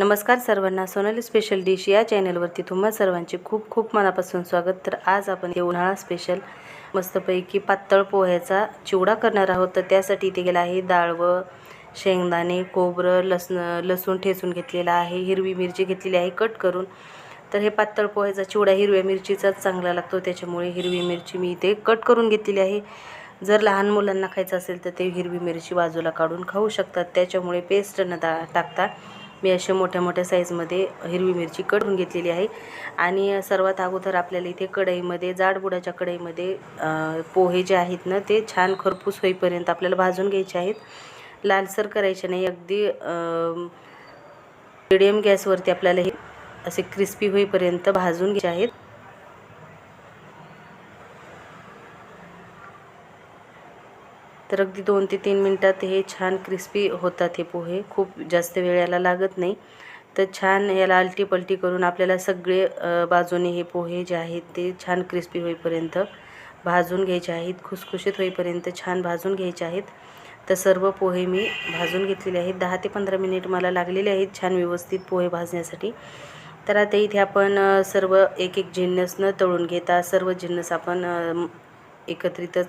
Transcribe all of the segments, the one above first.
नमस्कार सर्वांना Sonali special dish या चॅनलवरती तुम्हा सर्वांचे खूप खूप मनापासून स्वागत. तर आज आपण हे उन्हाळा स्पेशल मस्तपैकी पातळ पोह्याचा चिवडा करणार आहोत. तर त्यासाठी इथे गेला आहे डाळ व शेंगदाणे खोबरं लसण लसूण ठेचून घेतलेला आहे. हिरवी मिरची घेतलेली आहे कट करून. तर हे पातळ पोह्याचा चिवडा हिरव्या मिरचीचाच चांगला लागतो. त्याच्यामुळे हिरवी मिरची मी इथे कट करून घेतलेली आहे. जर लहान मुलांना खायचं असेल तर ते हिरवी मिरची बाजूला काढून खाऊ शकतात. त्याच्यामुळे पेस्ट न दा टाकता मी अशा मोठ्या मोठ्या साईजमध्ये हिरवी मिरची कटून घेतलेली आहे. आणि सर्वात अगोदर आपल्याला इथे कढईमध्ये जाडबुडाच्या कढईमध्ये पोहे जे आहेत ना ते छान खरपूस होईपर्यंत आपल्याला भाजून घ्यायचे आहेत. लालसर करायचे नाही अगदी मिडियम गॅसवरती आपल्याला हे असे क्रिस्पी होईपर्यंत भाजून घ्यायचे आहेत. तर अगदी दोन ते तीन मिनटात हे छान क्रिस्पी होतात हे पोहे. खूप जास्त वेळ याला लागत नाही. तर छान याला आलटी पलटी करून आपल्याला सगळे बाजूने हे पोहे जे आहेत ते छान क्रिस्पी होईपर्यंत भाजून घ्यायचे आहेत. खुसखुशीत होईपर्यंत छान भाजून घ्यायचे आहेत. तर सर्व पोहे मी भाजून घेतलेले आहेत. दहा ते पंधरा मिनिट मला लागलेले आहेत छान व्यवस्थित पोहे भाजण्यासाठी. तर आता इथे आपण सर्व एक एक जिन्नस न तळून घेता. सर्व जिन्नस आपण एकत्रितच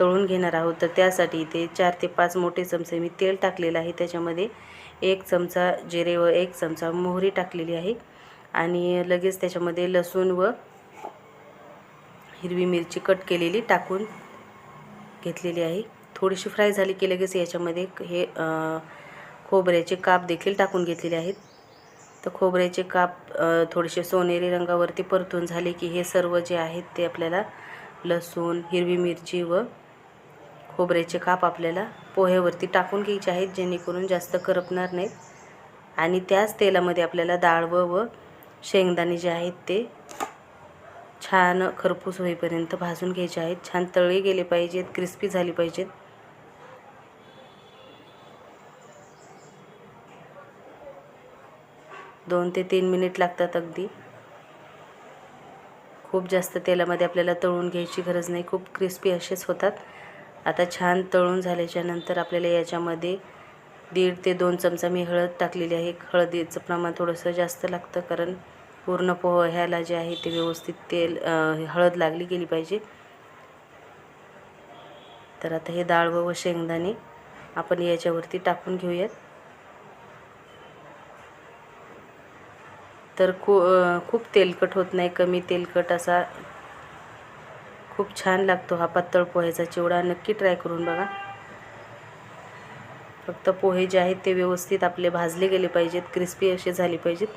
तळून घेणार आहोत. तर त्यासाठी इथे चार ते पाच मोठे चमचे मी तेल टाकलेलं आहे. त्याच्यामध्ये एक चमचा जिरे व एक चमचा मोहरी टाकलेली आहे. आणि लगेच त्याच्यामध्ये लसूण व हिरवी मिरची कट केलेली टाकून घेतलेली आहे. थोडीशी फ्राय झाली की लगेच याच्यामध्ये हे खोबऱ्याचे काप देखील टाकून घेतलेले आहेत. तर खोबऱ्याचे काप थोडेसे सोनेरी रंगावरती परतून झाले की हे सर्व जे आहेत ते आपल्याला लसूण हिरवी मिरची व खोबऱ्याचे काप आपल्याला पोह्यावरती टाकून घ्यायचे आहेत जेणेकरून जास्त करपणार नाहीत. आणि त्याच तेलामध्ये आपल्याला डाळ व व शेंगदाणे जे आहेत ते छान खरपूस होईपर्यंत भाजून घ्यायचे आहेत. छान तळले गेले पाहिजेत क्रिस्पी झाली पाहिजेत. दोन ते तीन मिनिट लागतात अगदी. खूप जास्त तेलामध्ये आपल्याला तळून घ्यायची गरज नाही. खूप क्रिस्पी असेच होतात. आता छान तळून झाल्याच्यानंतर आपल्याला याच्यामध्ये दीड ते दोन चमचा मी हळद टाकलेली आहे. हळदीचं प्रमाण थोडंसं जास्त लागतं कारण पूर्ण पोह्याला जे आहे ते व्यवस्थित तेल हळद लागली गेली पाहिजे. तर आता हे डाळ व शेंगदाणे आपण याच्यावरती टाकून घेऊयात. तर खू खूप तेलकट होत नाही. कमी तेलकट असा खूप छान लागतो हा पातळ पोह्याचा चिवडा. नक्की ट्राय करून बघा. फक्त पोहे जे आहेत ते व्यवस्थित आपले भाजले गेले पाहिजेत क्रिस्पी असे झाले पाहिजेत.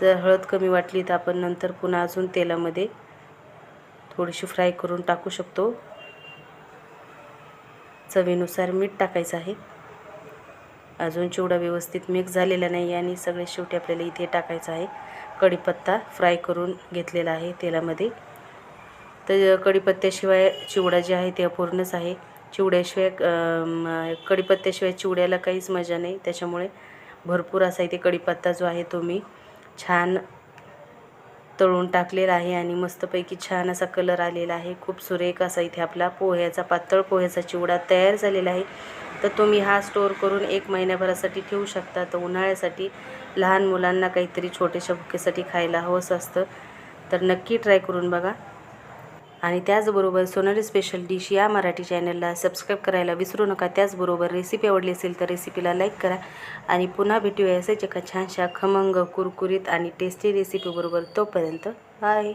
जर हळद कमी वाटली तर आपण नंतर पुन्हा अजून तेलामध्ये थोडीशी फ्राय करून टाकू शकतो. चवीनुसार मीठ टाकायचं आहे. अजून चिवडा व्यवस्थित मिक्स झालेला नाही आणि सगळे शेवटी आपल्याला इथे टाकायचं आहे. कढीपत्ता फ्राय करून घेतलेला आहे तेलामध्ये. तर कढीपत्त्याशिवाय चिवडा जे आहे ते अपूर्णच आहे. चिवड्याशिवाय कढीपत्त्याशिवाय चिवड्याला काहीच मजा नाही. त्याच्यामुळे भरपूर असा इथे कढीपत्ता जो आहे तो मी छान तळून टाकलेला आहे आणि मस्तपैकी छान असा कलर आलेला आहे. खूप सुरेख असा इथे आपला पोह्याचा पातळ पोह्याचा चिवडा तयार झालेला आहे. तर तुम्ही हा स्टोअर करून एक महिन्याभरासाठी ठेवू शकता. तर उन्हाळ्यासाठी लहान मुलांना काहीतरी छोट्याशा भुकेसाठी खायला हवंच असतं. तर नक्की ट्राय करून बघा. आणि त्याचबरोबर सोनाली स्पेशल डिश या मराठी चॅनलला सबस्क्राईब करायला विसरू नका. त्याचबरोबर रेसिपी आवडली असेल तर रेसिपीला लाईक करा. आणि पुन्हा भेटूया असेच एका छानशा खमंग कुरकुरीत आणि टेस्टी रेसिपीबरोबर तोपर्यंत. बाय